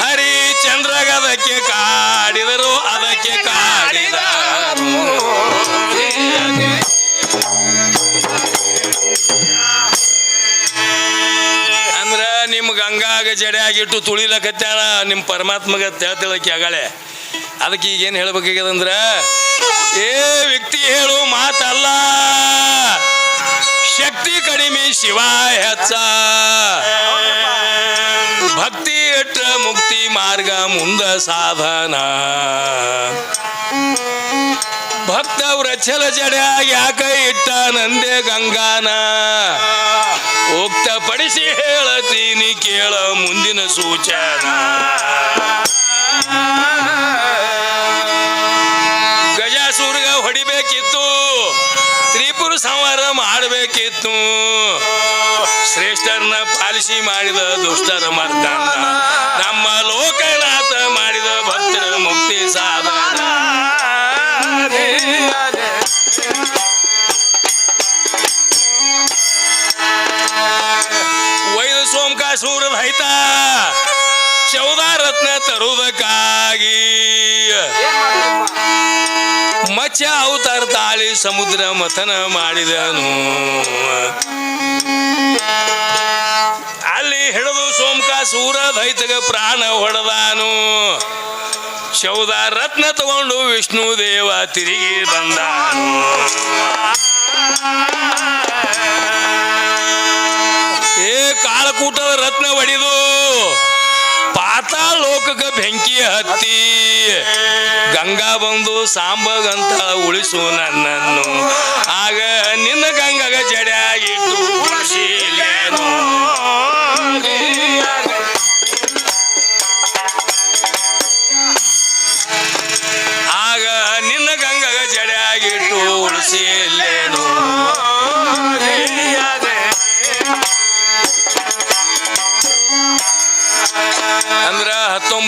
ಹರಿಚಂದ್ರಗದಕ್ಕೆ ಕಾಡಿದರು, ಅದಕ್ಕೆ ಕಾಡಿದರು. ಅಂದ್ರ ನಿಮ್ ಗಂಗಾಗ ಜಡೆ ಆಗಿಟ್ಟು ನಿಮ್ಮ ನಿಮ್ ಪರಮಾತ್ಮಗ ತಿಳತಿಳಕಿ ಆಗಳೆ. ಅದಕ್ಕೆ ಈಗ ಏನ್ ಹೇಳ್ಬೇಕಾಗ್ಯದಂದ್ರ, ಏ ಕಡಿಮೆ ಶಿವ ಹೆಚ್ಚ ಭಕ್ತಿ ಇಟ್ಟ ಮುಕ್ತಿ ಮಾರ್ಗ ಮುಂದ ಸಾಧನ ಭಕ್ತವ್ರ ಛಲ ಜಡ್ಯಾಗ ಯಾಕ ಇಟ್ಟ ನಂದೆ ಗಂಗಾನ ಉಕ್ತಪಡಿಸಿ ಹೇಳತೀನಿ ಕೇಳ ಮುಂದಿನ ಸೂಚನ ಗಜಾಸೂರ್ಗ ಹೊಡಿಬೇಕಿತ್ತು ತ್ರಿಪುರ ಸಂಹಾರ ಮಾಡಬೇಕಿತ್ತು ಪಾಲಿಸಿ ಮಾಡಿದ ದುಷ್ಟರ ಮರ್ದನ. ನಮ್ಮ ಲೋಕನಾಥ ಮಾಡಿದ ಭಕ್ತರ ಮುಕ್ತಿ ಸಾಧನ. ವೈದ ಸೋಮಕಾಸೂರ ಭೈತ ಚೌದಾರತ್ನ ತರುವುದಕ್ಕಾಗಿ. ಮಚ್ಚ ಅವತಾರ ತಾಳಿ ಸಮುದ್ರ ಮಥನ ಮಾಡಿದನು. ಹಿಡಿದು ಸೋಮಕಾಸೂರ ದೈತಗ ಪ್ರಾಣ ಹೊಡೆದಾನು. ಶೌದ ರತ್ನ ತಗೊಂಡು ವಿಷ್ಣು ದೇವ ತಿರುಗಿ ಬಂದಾನು. ಏ ಕಾಳಕೂಟದ ರತ್ನ ಒಡಿದು ಪಾತಾಳ ಲೋಕಕ್ಕೆ ಬೆಂಕಿ ಹತ್ತಿ ಗಂಗಾ ಬಂದು ಸಾಂಬಗಂತ ಉಳಿಸು ನನ್ನನ್ನು. ಆಗ ನಿನ್ನ ಗಂಗಗ ಜಡ್ಯಾಗಿಟ್ಟು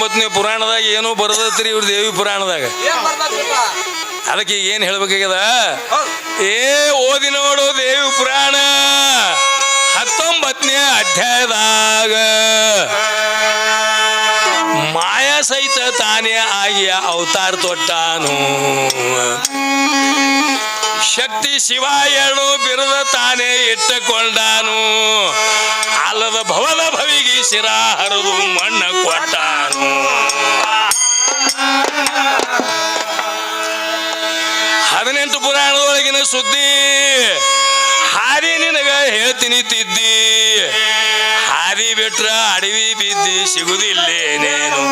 ಹತ್ತೊಂಬತ್ತನೇ ಪುರಾಣದಾಗ ಏನೋ ಬರದತ್ರಿ ಇವ್ರ ದೇವಿ ಪುರಾಣದಾಗ. ಅದಕ್ಕೆ ಈಗ ಏನ್ ಹೇಳ್ಬೇಕಾಗ್ಯದ? ಏ ಓದಿ ನೋಡು ದೇವಿ ಪುರಾಣ. ಹತ್ತೊಂಬತ್ತನೇ ಅಧ್ಯಾಯದಾಗ ಮಾಯಾ ಸಹಿತ ತಾನೇ ಆಗಿ ಅವತಾರ ತೊಟ್ಟಾನು. ಶಕ್ತಿ ಶಿವ ಎಳು ಬಿರುದ ತಾನೇ ಇಟ್ಟುಕೊಂಡಾನು. ಅಲ್ಲದ ಭವದ ಭವಿಗೆ ಶಿರ ಹರಿದು ಮಣ್ಣ ಕೊಟ್ಟಾನು. ಹದಿನೆಂಟು ಪುರಾಣದೊಳಗಿನ ಸುದ್ದಿ. ಹಾದಿ ನಿನಗ ಹೇಳ್ತೀನಿ ತಿದ್ದಿ. ಹಾದಿ ಬಿಟ್ರ ಅಡವಿ ಬಿದ್ದಿ ಸಿಗುದಿಲ್ಲೇನೇನು.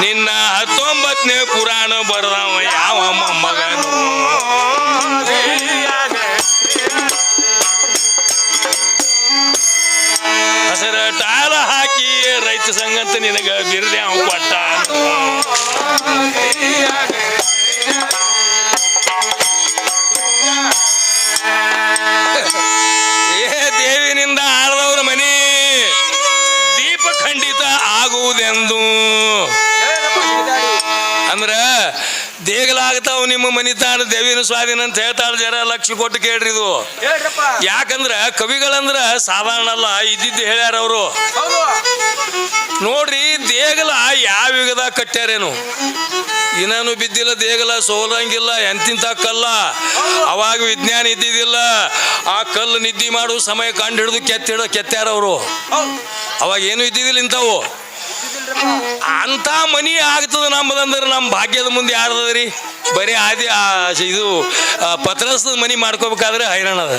ನಿನ್ನ ಹತ್ತೊಂಬತ್ತನೇ ಪುರಾಣ ಬರದವ ಯಾವ ಹಸರ ಟಾಲ ಹಾಕಿ, ರೈತ ಸಂಗತ ನಿನಗ ಬಿರದೆ ಅವ ಕೊಟ್ಟ ಏ ದೇವಿನಿಂದ ಆಳದವ್ರ ಮನೆ, ದೀಪ ಖಂಡಿತ ಆಗುವುದೆಂದು. ಅಂದ್ರ ದೇಗಲಾಗ್ತಾವ ನಿಮ್ಮ ಮನಿತಾನ ದೇವಿನ ಸ್ವಾಧೀನ ಅಂತ ಹೇಳ್ತಾಳ ಜರ ಲಕ್ಷ ಕೊಟ್ಟು ಕೇಳ್ರಿ ಇದು. ಯಾಕಂದ್ರ ಕವಿಗಳಂದ್ರ ಸಾಧಾರಣ ಅಲ್ಲ ಇದ್ದಿದ್ದು ಹೇಳ್ಯಾರ ಅವರು. ನೋಡ್ರಿ ದೇಗಲ ಯಾವ ಯುಗದಾಗ ಕಟ್ಟ್ಯಾರೇನು? ಇನ್ನೂ ಬಿದ್ದಿಲ್ಲ ದೇಗಲ ಸೋಲಂಗಿಲ್ಲ ಎಂತಿಂತ ಕಲ್ಲ? ಅವಾಗ ವಿಜ್ಞಾನ ಇದ್ದಿದ್ದಿಲ್ಲ ಆ ಕಲ್ಲು ನಿದ್ದೆ ಮಾಡು ಸಮಯ ಕಂಡು ಹಿಡಿದು ಕೆತ್ತಿಡ ಕೆತ್ತ್ಯಾರ ಅವರು. ಅವಾಗ ಏನು ಇದ್ದಿದ್ದಿಲ್ಲ ಇಂಥವು. ಅಂತ ಮನಿ ಆಗ್ತದ ನಮ್ಮದಂದ್ರೆ ನಮ್ಮ ಭಾಗ್ಯದ ಮುಂದೆ ಯಾರದ್ರಿ ಬರೀ ಆದಿ ಇದು ಪತ್ರಸದ ಮನಿ ಮಾಡ್ಕೋಬೇಕಾದ್ರೆ ಹೈರಾಣ ಅದ.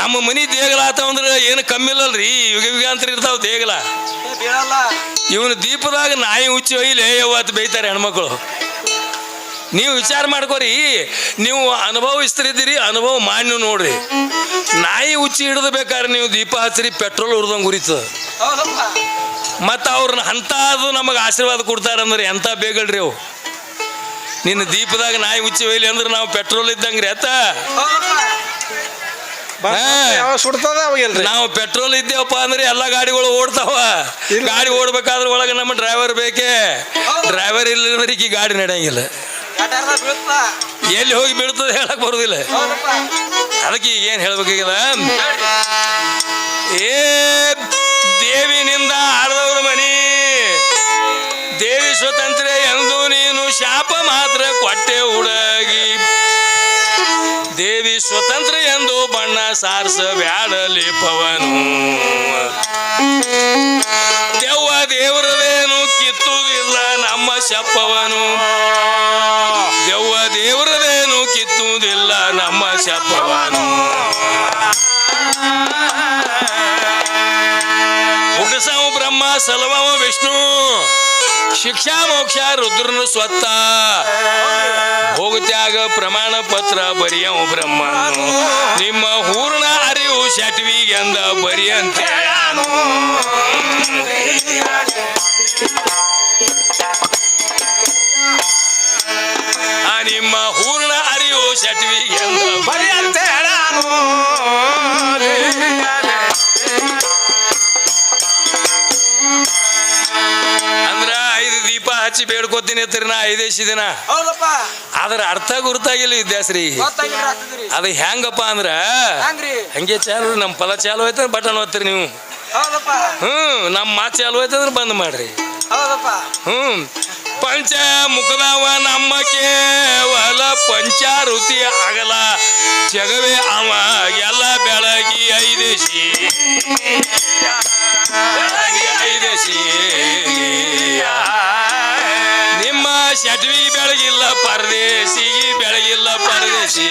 ನಮ್ಮ ಮನಿ ದೇಗಲ ಆತವಂದ್ರೆ ಏನು ಕಮ್ಮಿ ಇಲ್ಲಲ್ರಿ. ಯುಗ ಯುಗಾಂತರ ಇರ್ತಾವ ದೇಗಲ ಇವನು ದೀಪದಾಗ ನಾಯಿ ಹುಚ್ಚಿ ಒಯ್ಲೆ ಅವತ್ತು ಬೈತಾರೆ ಹೆಣ್ಮಕ್ಳು. ನೀವು ವಿಚಾರ ಮಾಡ್ಕೋರಿ. ನೀವು ಅನುಭವಿಸ್ತಿದ್ದೀರಿ ಅನುಭವ ಮಾಡಿ ನೀವು ನೋಡ್ರಿ. ನಾಯಿ ಉಚ್ಚಿ ಹಿಡಿದು ಬೇಕಾದ್ರೆ ನೀವು ದೀಪ ಹಚ್ಚಿರಿ ಪೆಟ್ರೋಲ್ ಉರ್ದಂಗೆ ಉರಿತದ. ಮತ್ತು ಅವ್ರನ್ನ ಅದು ನಮಗೆ ಆಶೀರ್ವಾದ ಕೊಡ್ತಾರಂದ್ರೆ ಎಂಥ ಬೇಗಳ್ರಿ ಅವು? ನಿನ್ನ ದೀಪದಾಗ ನಾಯಿ ಹುಚ್ಚಿ ಒಯ್ಲಿ ಅಂದ್ರೆ ನಾವು ಪೆಟ್ರೋಲ್ ಇದ್ದಂಗ್ರಿ ಅವಾಗೆಲ್ರಿ ನಾವು ಪೆಟ್ರೋಲ್ ಇದ್ದೇವಪ್ಪ ಅಂದ್ರೆ ಎಲ್ಲ ಗಾಡಿಗಳು ಓಡ್ತಾವ. ಗಾಡಿ ಓಡ್ಬೇಕಾದ್ರೆ ಒಳಗೆ ನಮ್ಮ ಡ್ರೈವರ್ ಬೇಕೇ? ಡ್ರೈವರ್ ಇಲ್ಲದ್ರೆ ಈ ಗಾಡಿ ನಡೆಯಂಗಿಲ್ಲ. ಎಲ್ಲಿ ಹೋಗಿ ಬೀಳ್ತದೆ ಹೇಳಕ್ ಬರುದಿಲ್ಲ. ಅದಕ್ಕೆ ಈಗ ಏನ್ ಹೇಳ್ಬೇಕಾಗಿಲ್ಲ ಏ ದೇವಿನಿಂದ ಆಡ್ದವ್ರ ದೇವಿ ಸ್ವತಂತ್ರ ಎಂದು ನೀನು ಶಾಪ ಮಾತ್ರ ಕೊಟ್ಟೆ ಉಡಗಿ ದೇವಿ ಸ್ವತಂತ್ರ ಎಂದು ಬಣ್ಣ ಸಾರಸ ಬ್ಯಾಡಲಿ ಪವನು. ದೆವ್ವ ದೇವರದೇನು ಕಿತ್ತುವುದಿಲ್ಲ ನಮ್ಮ ಶಪ್ಪವನು ದೆವ್ವ ದೇವರದೇನು ಕಿತ್ತುವುದಿಲ್ಲ ನಮ್ಮ ಶಪ್ಪವನು ಬ್ರಹ್ಮ ವಿಷ್ಣು. ಶಿಕ್ಷಾ ಮೋಕ್ಷ ರುದ್ರನ ಸ್ವತ್ತ. ಹೋಗುತ್ಯಾಗ ಪ್ರಮಾಣ ಪತ್ರ ಬರಿಯವು ಬ್ರಹ್ಮ ನಿಮ್ಮ ಹೂರ್ಣ ಅರಿವು ಶಟ್ವಿಗೆಂದ ಬರಿಯಂತೆ. ಹಚ್ಚಿ ಬೇಡ್ಕೋತೀನಿ ನಾ ಐದೇಸಿ ದಿನ ಹೌದಪ್ಪ. ಅದ್ರ ಅರ್ಥ ಗುರುತಾಗಿಲ್ಲ ವಿದ್ಯಾಸ್ರಿ ಅದು ಹೆಂಗಪ್ಪ ಅಂದ್ರ ಹಂಗೆ ಚಾಲು ನಮ್ಮ ಫಲ ಚಾಲು ಆಯ್ತಂದ್ರೆ ಬಟನ್ ಓದ್ತೀರಿ ನೀವು. ಹ್ಮ್ ನಮ್ಮ ಮಾತು ಚಾಲು ಆಯ್ತಂದ್ರೆ ಬಂದ್ ಮಾಡ್ರಿ. ಹ್ಮ್ ಪಂಚ ಮುಖದವ ನಮ್ಮ ಕೇವಲ ಪಂಚಾರುತಿ ಆಗಲ ಜಗವೇ ಅವ ಎಲ್ಲ ಬೆಳಗಿ ಐದೇಶಿ ಬೆಳಗಿ ಐದೇಶಿ ಶಟ್ವಿಗೆ ಬೆಳಗಿಲ್ಲ ಪರದೇಶಿಗೆ ಬೆಳಗಿಲ್ಲ ಪರದೇಶಿ.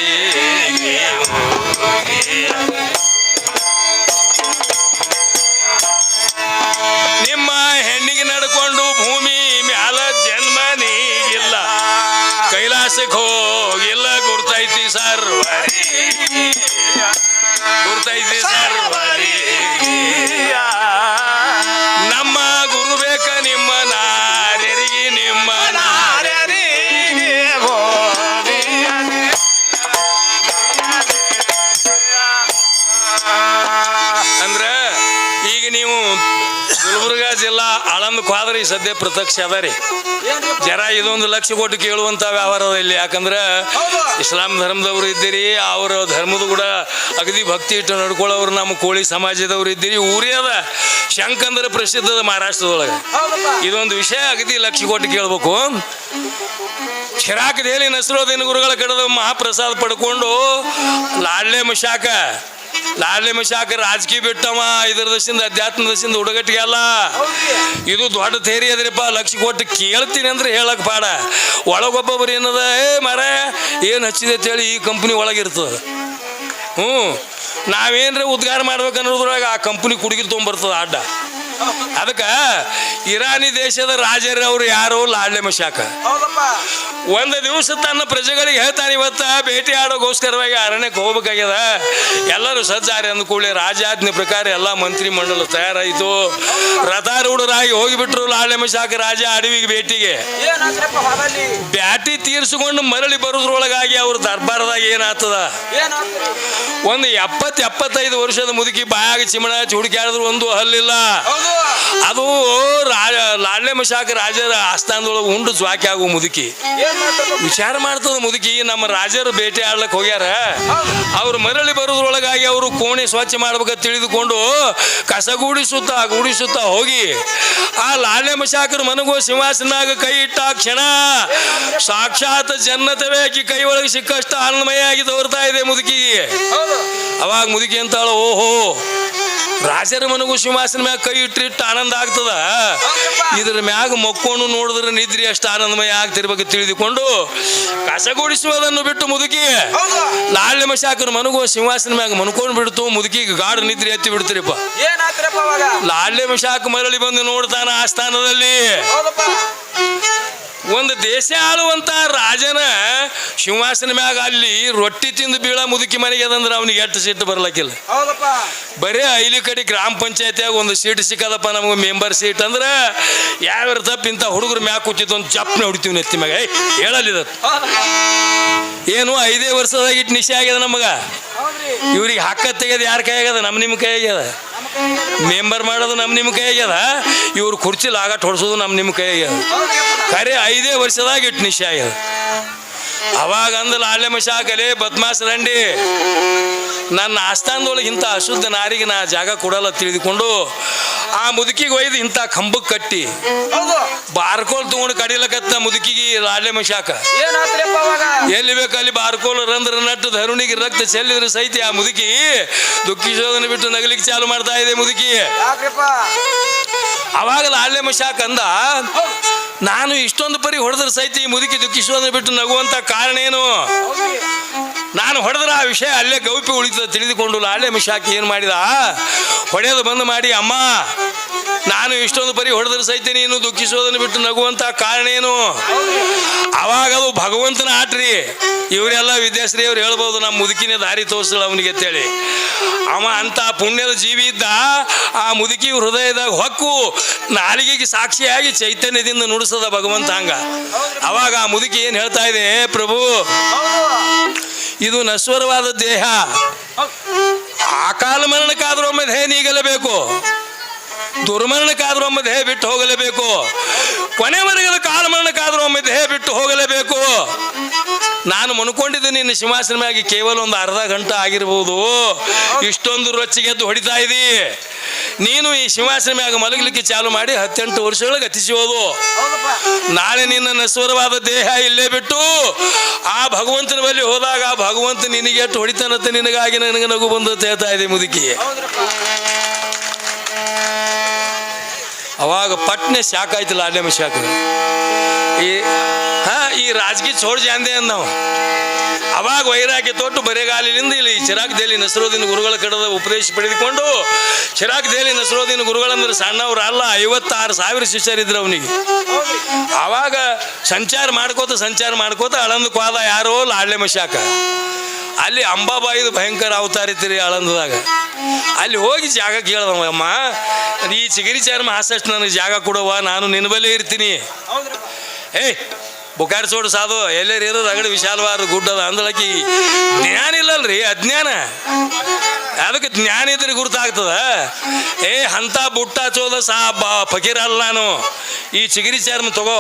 ಕ್ವಾದ್ರಿ ಸದ್ಯ ಪ್ರತ್ಯಕ್ಷ ಅದ ರೀ. ಜರ ಇದೊಂದು ಲಕ್ಷ ಕೊಟ್ಟು ಕೇಳುವಂತ ವ್ಯವಹಾರ ಇಲ್ಲಿ. ಯಾಕಂದ್ರ ಇಸ್ಲಾಂ ಧರ್ಮದವ್ರು ಇದ್ದೀರಿ, ಅವರ ಧರ್ಮದ ಕೂಡ ಅಗದಿ ಭಕ್ತಿ ಇಟ್ಟು ನಡ್ಕೊಳ್ಳೋರು ನಮ್ಮ ಕೋಳಿ ಸಮಾಜದವ್ರು ಇದ್ದೀರಿ. ಊರೇ ಅದ. ಶಂಕಂದ್ರ ಪ್ರಸಿದ್ಧದ ಮಹಾರಾಷ್ಟ್ರದೊಳಗೆ. ಇದೊಂದು ವಿಷಯ ಅಗದಿ ಲಕ್ಷ ಕೊಟ್ಟು ಕೇಳ್ಬೇಕು. ಶಿರಾಕ್ ದೇಲಿ ನಸರೋದಿನ ಗುರುಗಳ ಕಡೆದ ಮಹಾಪ್ರಸಾದ ಪಡ್ಕೊಂಡು ಲಾಡ್ಲೆ ಮಶಾಕ ಲಾಡ್ಲೆ ಮಶಾಕ ರಾಜಕೀಯ ಬಿಟ್ಟವ ಇದ್ರ ದಶಿಂದ ಅಧ್ಯಾತ್ಮ ದಶಿಂದ ಹುಡುಗಟ್ಟಿಗೆ ಅಲ್ಲ. ಇದು ದೊಡ್ಡ ಥೇರಿ ಅದ್ರಿಪ್ಪ, ಲಕ್ಷ ಕೊಟ್ಟು ಕೇಳ್ತೀನಿ ಅಂದ್ರೆ ಹೇಳಕ್ ಬಾಡ ಒಳಗೊಬ್ಬೊಬ್ಬರು ಏನದ, ಏ ಮರ ಏನು ಹಚ್ಚಿದೆ ಅಂತೇಳಿ ಈ ಕಂಪ್ನಿ ಒಳಗಿರ್ತದ ಹ್ಞೂ ನಾವೇನ್ರ ಉದ್ಗಾರ ಮಾಡ್ಬೇಕು ಅನ್ನೋದ್ರೊಳಗೆ ಆ ಕಂಪ್ನಿ ಕುಡುಗಿ ತೊಗೊಂಬರ್ತದ ಅಡ್ಡ ಅದಕ್ಕೆ ಇರಾನಿ ದೇಶದ ರಾಜರವರು ಯಾರು? ಲಾಡ್ಲೆ ಮಶಾಕ. ಒಂದು ದಿವಸ ತನ್ನ ಪ್ರಜೆಗಳಿಗೆ ಹೇಳ್ತಾನೆ ಇವತ್ತ ಭೇಟಿ ಆಡೋಗೋಸ್ಕರವಾಗಿ ಅರಣ್ಯಕ್ಕೆ ಹೋಗ್ಬೇಕಾಗ್ಯದ. ಎಲ್ಲರೂ ಸಜ್ಜಾರಿ ಅಂದ ಕೂಡಲೇ ರಾಜಾಜ್ಞೆ ಪ್ರಕಾರ ಎಲ್ಲ ಮಂತ್ರಿ ಮಂಡಲ ತಯಾರಾಯಿತು. ರಥಾರೂಢರಾಗಿ ಹೋಗಿಬಿಟ್ರು ಲಾಡ್ಲೆ ಮಶಾಕ ರಾಜ ಅಡವಿಗೆ ಭೇಟಿಗೆ. ಬ್ಯಾಟಿ ತೀರಿಸಿಕೊಂಡು ಮರಳಿ ಬರೋದ್ರೊಳಗಾಗಿ ಅವ್ರ ದರ್ಬಾರದಾಗ ಏನಾಗ್ತದ? ಒಂದು ಎಪ್ಪತ್ತು ಎಪ್ಪತ್ತೈದು ವರ್ಷದ ಮುದುಕಿ ಬಾಯಾಗ ಚಿಮಣ ಹುಡುಕ್ಯಾಡಿದ್ರು ಒಂದು ಹಲ್ಲಿಲ್ಲ. ಅದು ರಾಜ ಲಾಡ್ಲೆ ಮಶಾಕ ರಾಜರ ಆಸ್ಥಾನದೊಳಗೆ ಉಂಡು ಜ್ವಾಕಿ ಆಗುವ ಮುದುಕಿ. ವಿಚಾರ ಮಾಡ್ತದ ಮುದುಕಿ ನಮ್ಮ ರಾಜರು ಭೇಟಿ ಆಡ್ಲಕ್ ಹೋಗ್ಯಾರ. ಅವ್ರು ಮರಳಿ ಬರೋದ್ರೊಳಗಾಗಿ ಅವರು ಕೋಣೆ ಸ್ವಚ್ಛ ಮಾಡ್ಬೇಕ ತಿಳಿದುಕೊಂಡು ಕಸ ಗೂಡಿಸುತ್ತ ಗೂಡಿಸುತ್ತ ಹೋಗಿ. ಆ ಲಾಡ್ಲೆ ಮಶಾಕರ ಮನಗೋ ಸಿಂಹಾಸನಾಗ ಕೈ ಇಟ್ಟ ಕ್ಷಣ ಸಾಕ್ಷಾತ್ ಜನ್ನತವೇ ಆಕಿ ಕೈ ಒಳಗೆ ಸಿಕ್ಕಷ್ಟು ಆನಂದಮಯ ಆಗಿ ತೋರ್ತಾ ಇದೆ ಮುದುಕಿಗೆ ಅವಾಗ ಮುದುಕಿ ಅಂತಾಳ ಓಹೋ ರಾಜರ ಮನಗೂ ಸಿಂಹಾಸನ ಮ್ಯಾಗ ಕೈ ಇಟ್ಟಿಟ್ಟು ಆನಂದ ಆಗ್ತದ? ಇದ್ರ ಮ್ಯಾಗ ಮಕ್ಕೊಂಡು ನೋಡಿದ್ರೆ ನಿದ್ರಿ ಅಷ್ಟು ಆನಂದಮಯ ಆಗ್ತಿರ್ಬೇಕು ತಿಳಿದುಕೊಂಡು ಕಸಗೂಡಿಸುವುದನ್ನು ಬಿಟ್ಟು ಮುದುಕಿ. ನಾಳೆ ನಿಮಿಷ ಮನಗೂ ಸಿಂಹಾಸನ ಮ್ಯಾಗ ಮನ್ಕೊಂಡು ಬಿಡ್ತು ಮುದುಕಿ ಗಾಢ ನಿದ್ರಿ ಎತ್ತಿ ಬಿಡ್ತೀರಿಪ್ಪ. ನಾಳೆ ನಿಮಿಷ ಮರಳಿ ಬಂದು ನೋಡ್ತಾನ ಆ ಸ್ಥಾನದಲ್ಲಿ. ಒಂದು ದೇಶ ಆಳುವಂತ ರಾಜನ ಸಿಂಹಾಸನ ಮ್ಯಾಗ ಅಲ್ಲಿ ರೊಟ್ಟಿ ತಿಂದು ಬೀಳ ಮುದುಕಿ ಮನೆಗೆ ಅದಂದ್ರೆ ಅವನಿಗೆ ಎಷ್ಟು ಸೀಟ್ ಬರ್ಲಕ್ಕಿಲ್ಲ. ಬರೀ ಐಲಿ ಕಡೆ ಗ್ರಾಮ ಪಂಚಾಯತಿಯಾಗ ಒಂದು ಸೀಟ್ ಸಿಕ್ಕದಪ್ಪ ನಮಗೆ ಮೆಂಬರ್ ಸೀಟ್ ಅಂದ್ರೆ ಯಾವ್ಯಾರ ತಪ್ಪ ಇಂಥ ಹುಡುಗರು ಮ್ಯಾಗ ಕೂತಿದ್ದು ಒಂದು ಚಪ್ನ ಹೊಡಿತೀವಿ ನೆತ್ತಿ ಮ್ಯಾಗ. ಏಯ್ ಹೌದಪ್ಪ. ಏನು ಐದೇ ವರ್ಷದಾಗ ಇಟ್ಟು ನಿಶೆ ಆಗ್ಯದ ನಮಗ? ಇವ್ರಿಗೆ ಹಕ್ಕ ತೆಗೆದು ಯಾರ ಕೈ ಆಗ್ಯದ? ನಮ್ಮ ನಿಮ್ಮ ಕೈ ಆಗ್ಯದ? ಮೆಂಬರ್ ಮಾಡೋದು ನಮ್ಮ ನಿಮ್ಮ ಕೈ ಆಗ್ಯದ? ಇವ್ರು ಕುರ್ಚಿ ಲಾಗಟ್ ಹೊಡ್ಸೋದು ನಮ್ಮ ನಿಮ್ಮ ಕೈ ಆಗ್ಯದ? ಖರೆ ಐದೇ ವರ್ಷದಾಗ ಇಟ್ಟು ನಿಶಾಯ ಅವಾಗ ಅಂದ ಆಲೆ ಮಶಾಕಲೆ ಬದ್ಮಾಸ್ ರಂಡಿ. ನನ್ನ ಆಸ್ಥಾನದೊಳಗೆ ಇಂಥ ಅಶುದ್ಧ ನಾರಿಗೆ ನಾ ಜಾಗ ಕೊಡಲ್ಲ ತಿಳಿದುಕೊಂಡು ಆ ಮುದುಕಿಗೆ ಒಯ್ದು ಇಂಥ ಕಂಬಕ್ಕೆ ಕಟ್ಟಿ. ಬಾರ್ಕೋಲ್ ತಗೊಂಡು ಕಡಿಲಕತ್ತ ಮುದುಕಿಗೆ ಆಲೆ ಮಶಾಕ. ಅವಾಗ? ಎಲ್ಲಿ ಬೇಕು ಅಲ್ಲಿ ಬಾರ್ಕೋಲ್ ರಂದ್ರ ನಟ್ಟು ಧರುಣಿಗೆ ರಕ್ತ ಚೆಲ್ಲಿದ್ರೆ ಸಹಿತ ಆ ಮುದುಕಿ ದುಃಖಿಸೋದನ್ನ ಬಿಟ್ಟು ನಗಲಿಕ್ಕೆ ಚಾಲು ಮಾಡ್ತಾ ಇದೆ ಮುದುಕಿ. ಅವಾಗ ಆಲೆ ಮಶಾಕ್ ಅಂದ ನಾನು ಇಷ್ಟೊಂದು ಪರಿ ಹೊಡೆದ್ರೆ ಸಹಿತ ಈ ಮುದುಕಿ ದುಃಖಿಸೋದನ್ನ ಬಿಟ್ಟು ನಗುವಂತ ಕಾರಣ ಏನು? ನಾನು ಹೊಡೆದ್ರೆ ಆ ವಿಷಯ ಅಲ್ಲೇ ಗೌಪಿ ಉಳಿತದ ತಿಳಿದುಕೊಂಡು ಅಲ್ಲೇ ಮಿಶಾಕಿ ಏನು ಮಾಡಿದ? ಹೊಡೆಯೋದು ಬಂದು ಮಾಡಿ, ಅಮ್ಮ. ನಾನು ಇಷ್ಟೊಂದು ಪರಿ ಹೊಡೆದ್ರೆ ಸಹಿತ ನೀನು ದುಃಖಿಸೋದನ್ನು ಬಿಟ್ಟು ನಗುವಂತ ಕಾರಣ ಏನು? ಅವಾಗ ಅದು ಭಗವಂತನ ಆಟ್ರಿ. ಇವರೆಲ್ಲ ವಿದ್ಯಾಶ್ರೀ ಅವ್ರು ಹೇಳ್ಬೋದು, ನಮ್ಮ ಮುದುಕಿನೇ ದಾರಿ ತೋರಿಸಲ್ಲ ಅವನಿಗೆ ಅಂತೇಳಿ. ಅವ ಅಂತ ಪುಣ್ಯದ ಜೀವಿ ಇದ್ದ, ಆ ಮುದುಕಿ ಹೃದಯದಾಗ ಹೊಕ್ಕು, ನಾಲಿಗೆಗೆ ಸಾಕ್ಷಿಯಾಗಿ ಚೈತನ್ಯದಿಂದ ನುಡಿಸದ ಭಗವಂತ ಹಂಗ. ಅವಾಗ ಆ ಮುದುಕಿ ಏನು ಹೇಳ್ತಾ ಇದೆ, ಪ್ರಭು, ಇದು ನಶ್ವರವಾದ ದೇಹ. ಆ ಕಾಲ ಮರಣಕ್ಕಾದ್ರೂ ಒಮ್ಮೆ ದೇಹ ನೀಗಲೇಬೇಕು ದುರ್ಮರಣಕ್ಕಾದ್ರೂ ಒಮ್ಮೆ ದೇಹ ಬಿಟ್ಟು ಹೋಗಲೇಬೇಕು. ಕೊನೆವರೆಗೆ ಕಾಲಮರಣಕ್ಕಾದ್ರೂ ಒಮ್ಮೆ ದೇಹ ಬಿಟ್ಟು ಹೋಗಲೇಬೇಕು. ನಾನು ಮನ್ಕೊಂಡಿದ್ದೆ ನಿನ್ನ ಸಿಂಹಾಸನವಾಗಿ ಕೇವಲ ಒಂದು ಅರ್ಧ ಗಂಟೆ ಆಗಿರ್ಬೋದು. ಇಷ್ಟೊಂದು ರೊಚ್ಚಿಗೆದ್ದು ಹೊಡಿತಾ ಇದ್ದೀ. ನೀನು ಈ ಸಿಂಹಾಸನ ಮ್ಯಾಗ ಮಲಗಲಿಕ್ಕೆ ಚಾಲು ಮಾಡಿ ಹತ್ತೆಂಟು ವರ್ಷಗಳ ಹೌದಪ್ಪ ನಾಳೆ ನಿನ್ನ ನಸ್ವರವಾದ ದೇಹ ಇಲ್ಲೇ ಬಿಟ್ಟು ಆ ಭಗವಂತನ ಬಳಿ ಹೋದಾಗ ಆ ಭಗವಂತ ನಿನಗೆ ಎಷ್ಟು ಹೊಡಿತಾನಂತ ನಿನಗಾಗಿ ನನಗೆ ನಗು ಬಂದು ಹೇಳ್ತಾ ಇದೆ ಮುದುಕಿ. ಅವಾಗ ಪಟ್ನೆ ಶಾಕ್ ಆಯ್ತಿಲ್ಲ ಲಾಡ್ಲೆ ಶಾಕ್ ಈ, ಹಾ, ಈ ರಾಜಕೀಯ ಚೋಡ್ ಜಾಂದೆ ಅಂದ ಅವಾಗ ವೈರಾಗ್ಯ ತೊಟ್ಟು ಬರೆಗಾಲಿನಿಂದ ಇಲ್ಲಿ ಚಿರಾಕ್ ದೇಲಿ ನಸರೋದಿನ ಗುರುಗಳ ಕಡದ ಉಪದೇಶ ಪಡೆದುಕೊಂಡು ಚಿರಾಕ್ ದೇಲಿ ನಸರೋದಿನ ಗುರುಗಳಂದ್ರೆ ಸಣ್ಣವ್ರು ಅಲ್ಲ, ಐವತ್ತಾರು ಸಾವಿರ ಶಿಷ್ಯರಿದ್ರು ಅವನಿಗೆ. ಅವಾಗ ಸಂಚಾರ ಮಾಡ್ಕೋತ ಸಂಚಾರ ಮಾಡ್ಕೋತ ಅಳಂದು ಕ್ವಾದ ಯಾರೋ ಲಾಡ್ಲೆ ಮಶಾಕ. ಅಲ್ಲಿ ಅಂಬಾಬಾಯಿದು ಭಯಂಕರ ಅವತಾರ ಇತ್ತು ಆಳಂದದಾಗ. ಅಲ್ಲಿ ಹೋಗಿ ಜಾಗ ಕೇಳ್ದವ ಅಮ್ಮ ಈ ಚಿಗರಿ ಚರ್ಮ ಹಾಸಷ್ಟು ನನಗೆ ಜಾಗ ಕೊಡವ ನಾನು ನಿನ್ನ ಬಲ್ಲೇ ಇರ್ತೀನಿ. ಏಯ್ ಬುಕಾರ್ ಸೋಡು ಸಾಧು ಎಲ್ಲೇರಿ ಇರೋದು ಅಗಡಿ ವಿಶಾಲವಾದ ಗುಡ್ಡದ ಅಂದಳಕಿ ಜ್ಞಾನ ಇಲ್ಲಲ್ರಿ, ಅಜ್ಞಾನ. ಅದಕ್ಕೆ ಜ್ಞಾನ ಇದ್ರೆ ಗುರುತಾಗ್ತದ. ಏ ಹಂತ ಬುಟ್ಟ ಚೋದ ಸಾ ಬಾ ಫಕೀರ ಅಲ್ಲ ನಾನು. ಈ ಚಿಗಿರಿ ಚರ್ಮ ತಗೋ,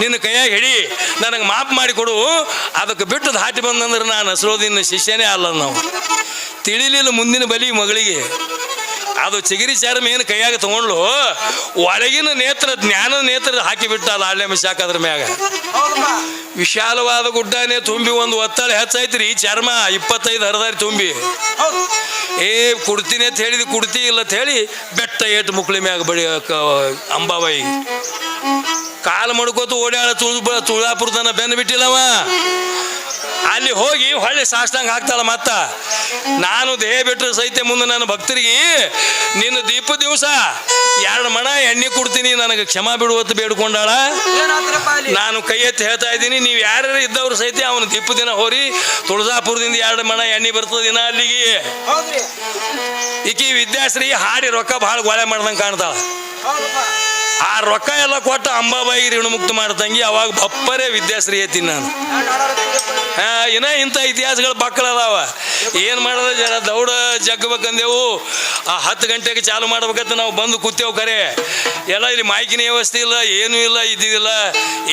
ನಿನ್ನ ಕೈಯಾಗ ಹಿಡಿ, ನನಗೆ ಮಾಪ್ ಮಾಡಿ ಕೊಡು. ಅದಕ್ಕೆ ಬಿಟ್ಟು ದಾಟಿ ಬಂದಂದ್ರೆ ನಾನು ಹಸಿರೋದಿನ ಶಿಷ್ಯನೇ ಅಲ್ಲ ನಾವು. ತಿಳಿಲಿಲ್ಲ ಮುಂದಿನ ಬಲಿ ಮಗಳಿಗೆ. ಅದು ಚಿಗಿರಿ ಚರ್ಮ ಏನು ಕೈಯಾಗ ತಗೊಂಡ್ಲು ಒಳಗಿನ ನೇತ್ರ ಜ್ಞಾನ ನೇತ್ರ ಹಾಕಿಬಿಟ್ಟ ಲಾಳ್ಯ ಶಾಖ ಅದ್ರ ಮ್ಯಾಗ. ವಿಶಾಲವಾದ ಗುಡ್ಡನೇ ತುಂಬಿ ಒಂದು ಒತ್ತಡ ಹೆಚ್ಚಾಯ್ತ್ರಿ ಚರ್ಮ ಇಪ್ಪತ್ತೈದು ಹರದಾರಿ ತುಂಬಿ. ಏ ಕುಡ್ತೀನಿ ಅಂತ ಹೇಳಿದ್ ಕುಡ್ತಿ ಇಲ್ಲ ಅಂತ ಹೇಳಿ ಬೆಟ್ಟ ಏಟು ಮುಕ್ಳಿ ಮ್ಯಾಗ ಬಳಿ ಅಂಬಾಬಾಯಿ. ಕಾಲು ಮಡ್ಕೋತು ಓಡಾಡ ತುಳ ತುಳಾಪುರ ತನ ಬೆನ್ನು ಬಿಟ್ಟಿಲ್ಲವ ಅಲ್ಲಿ ಹೋಗಿ ಹೊಳ್ಳಿ ಸಾಷ್ಟಾಂಗ ಹಾಕ್ತಾಳ ಮತ್ತ. ನಾನು ದೇಹ ಬಿಟ್ಟರೆ ಸಹಿತ ಮುಂದೆ ನನ್ನ ಭಕ್ತರಿಗೆ ನಿನ್ನ ದೀಪ ದಿವಸ ಎರಡು ಮಣ ಎಣ್ಣೆ ಕೊಡ್ತೀನಿ ನನಗೆ ಕ್ಷಮಾ ಬಿಡುವತ್ತು ಬೇಡ್ಕೊಂಡಾಳ. ನಾನು ಕೈ ಎತ್ತಿ ಹೇಳ್ತಾ ಇದ್ದೀನಿ ನೀವು ಯಾರ್ಯಾರು ಇದ್ದವ್ರು ಸಹಿತ ಅವನು ದೀಪ ದಿನ ಹೋರಿ ತುಳಜಾಪುರದಿಂದ ಎರಡು ಮಣ ಎಣ್ಣೆ ಬರ್ತದ ದಿನ ಅಲ್ಲಿಗೆ. ಈಕಿ ವಿದ್ಯಾಶ್ರೀ ಹಾಡಿ ರೊಕ್ಕ ಭಾಳ ಗೋಳೆ ಮಾಡ್ದಂಗೆ ಕಾಣ್ತಾಳ. ಆ ರೊಕ್ಕ ಎಲ್ಲ ಕೊಟ್ಟು ಅಂಬಾಬಾಯಿ ಋಣಮುಕ್ತ ಮಾಡ್ತಂಗಿ ಅವಾಗ ಬಪ್ಪರೇ ವಿದ್ಯಾಶ್ರೀ ಐತಿ ನಾನು. ಹಾ ಇನ್ನ ಇಂಥ ಇತಿಹಾಸಗಳು ಬಕ್ಕಳ ಅದಾವ. ಏನು ಮಾಡೋದು ಜನ ದೌಡ ಜಗ್ಬೇಕಂದೆವು ಆ ಹತ್ತು ಗಂಟೆಗೆ ಚಾಲು ಮಾಡ್ಬೇಕಂತ ನಾವು ಬಂದು ಕೂತೇವು ಕರೆ. ಎಲ್ಲ ಇಲ್ಲಿ ಮಾಹಿತಿನ ವ್ಯವಸ್ಥೆ ಇಲ್ಲ ಏನೂ ಇಲ್ಲ ಇದ್ದಿದ್ದಿಲ್ಲ.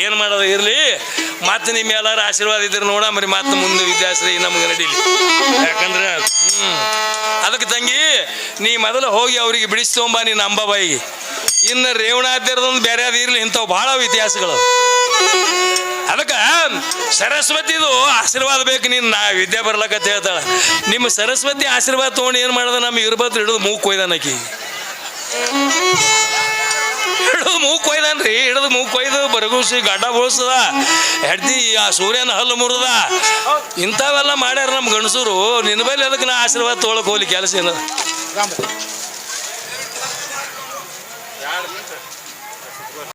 ಏನು ಮಾಡೋದು ಇರಲಿ. ಮತ್ತೆ ನಿಮ್ಮ ಎಲ್ಲರ ಆಶೀರ್ವಾದ ಇದ್ರೆ ನೋಡ ಮರಿ ಮತ್ತೆ ಮುಂದೆ ವಿದ್ಯಾಶ್ರೀ ನಮ್ಗೆ ನಡೀಲಿ. ಯಾಕಂದ್ರೆ ಹ್ಞೂ ಅದಕ್ಕೆ ತಂಗಿ ನೀ ಮೊದಲು ಹೋಗಿ ಅವರಿಗೆ ಬಿಡಿಸ್ತೊಂಬ ನೀನು ಅಂಬಾಬಾಯಿಗೆ. ಇನ್ನು ರೇವಣಾದ್ಯರದೊಂದು ಬೇರೆ ಅದು ಇರಲಿ ಇಂಥವು ಭಾಳ ಇತಿಹಾಸಗಳು. ಅದಕ್ಕೆ ಸರಸ್ವತಿದು ಆಶೀರ್ವಾದ ಬೇಕು ನೀನು. ನಾ ವಿದ್ಯೆ ಬರ್ಲಕತ್ತ ಹೇಳ್ತಾಳ. ನಿಮ್ಮ ಸರಸ್ವತಿ ಆಶೀರ್ವಾದ ತೊಗೊಂಡು ಏನು ಮಾಡ್ದೆ? ನಮ್ಮ ಇರ್ಬತ್ ಹಿಡಿದು ಮೂಗ್ ಕೊಯ್ದಾನಕಿ ಹಿಡಿದು ಮೂಗ್ ಕೊಯ್ದಾನ್ರಿ ಹಿಡಿದು ಮೂಗ್ ಕೊಯ್ದು ಬರಗೂಸಿ ಗಡ್ಡ ಬೋಳ್ಸದ. ಹೆಡ್ದಿ ಆ ಸೂರ್ಯನ ಹಲ್ಲು ಮುರಿದ ಇಂಥವೆಲ್ಲ ಮಾಡ್ಯಾರ ನಮ್ಮ ಗಂಡಸರು. ನಿನ್ನ ಮೇಲೆ ಅದಕ್ಕೆ ನಾ ಆಶೀರ್ವಾದ ತೊಗೊಳಕ್ಕೆ ಹೋಗ್ಲಿ ಕೆಲಸ ಏನದ